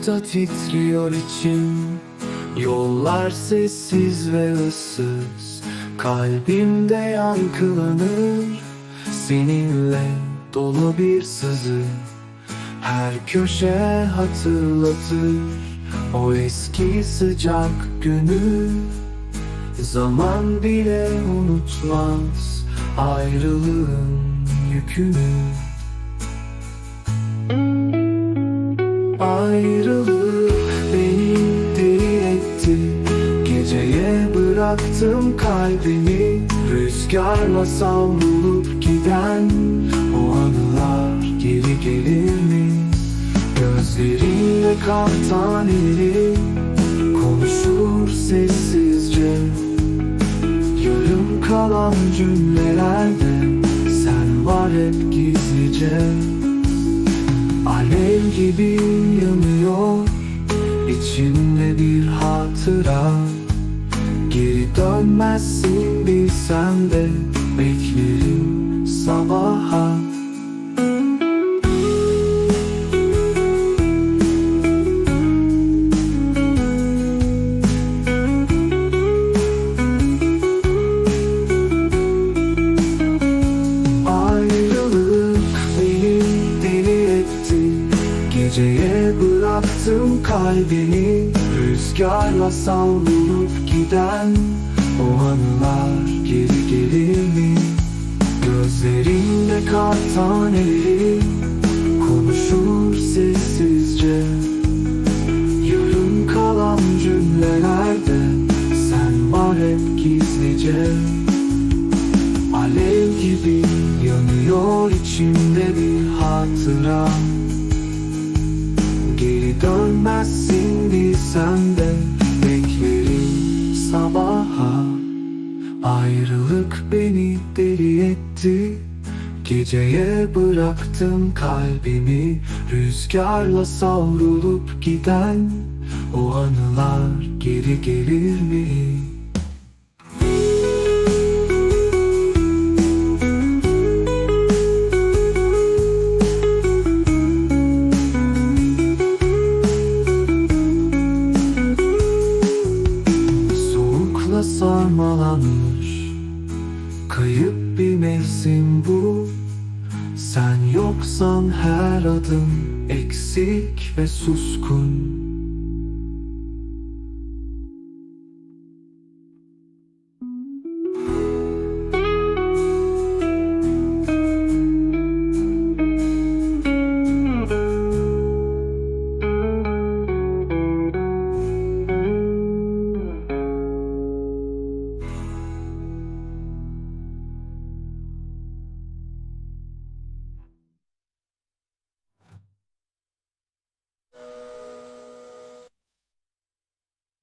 titriyor içim. Yollar sessiz ve ıssız. Kalbimde yankılanır. Seninle dolu bir sızı. Her köşe hatırlatır. O eski sıcak günü. Zaman bile unutmaz Ayrılığın yükünü bıraktım kalbimi. Rüzgarla savrulup giden O anılar geri gelir mi? Gözlerinde kar taneleri Konuşur sessizce. Yarım kalan cümlelerde Sen var hep gizlice. Alev gibi yanıyor içimde bir hatıra dönmezsin bilsem de Beklerim sabaha. Geceye bıraktım kalbimi Rüzgarla savrulup giden O anılar geri gelir mi? Gözlerinde kar taneleri Konuşur sessizce. Yarım kalan cümlelerde Sen var hep gizlice. Alev gibi yanıyor içimde bir hatıra. Geri dönmezsin bilsem de Beklerim sabaha Ayrılık beni deli etti Geceye bıraktım kalbimi Rüzgarla savrulup giden O anılar geri gelir mi? Soğukla bir mevsim bu. Sen yoksan her adım eksik ve suskun